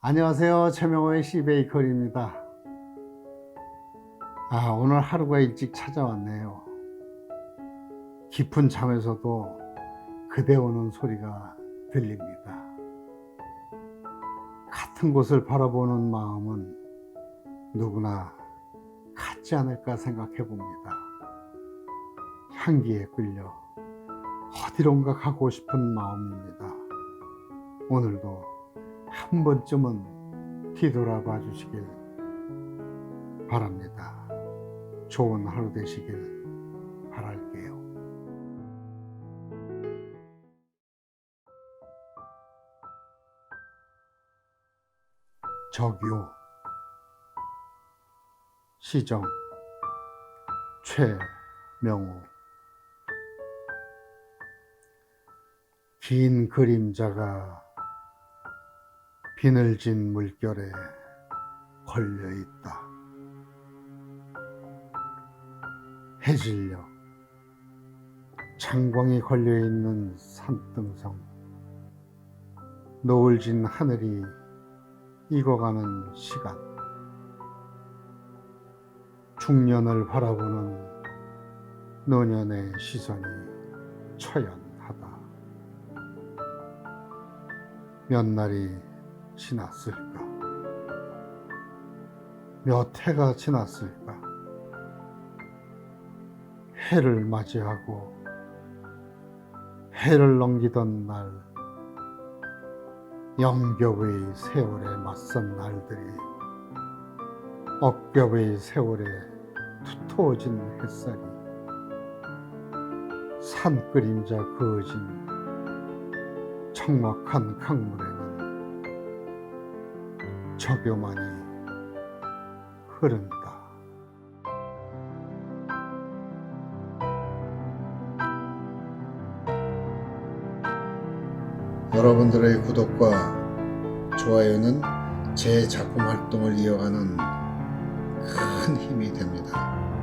안녕하세요. 최명호의 시베이커리입니다. 아, 오늘 하루가 일찍 찾아왔네요. 깊은 잠에서도 그대 오는 소리가 들립니다. 같은 곳을 바라보는 마음은 누구나 같지 않을까 생각해 봅니다. 향기에 끌려 어디론가 가고 싶은 마음입니다. 오늘도 한 번쯤은 뒤돌아봐 주시길 바랍니다. 좋은 하루 되시길 바랄게요. 적요 시정 최명호 긴 그림자가 비늘진 물결에 걸려 있다. 해질녘 창광이 걸려 있는 산등성 노을 진 하늘이 익어가는 시간 중년을 바라보는 노년의 시선이 처연하다. 몇 날이 지났을까? 몇 해가 지났을까? 해를 맞이하고 해를 넘기던 날, 영겹의 세월에 맞선 날들이 억겹의 세월에 두터워진 햇살이 산 그림자 그어진 적막한 강물에 는 적요만이 흐른다. 여러분들의 구독과 좋아요는 제 작품 활동을 이어가는 큰 힘이 됩니다.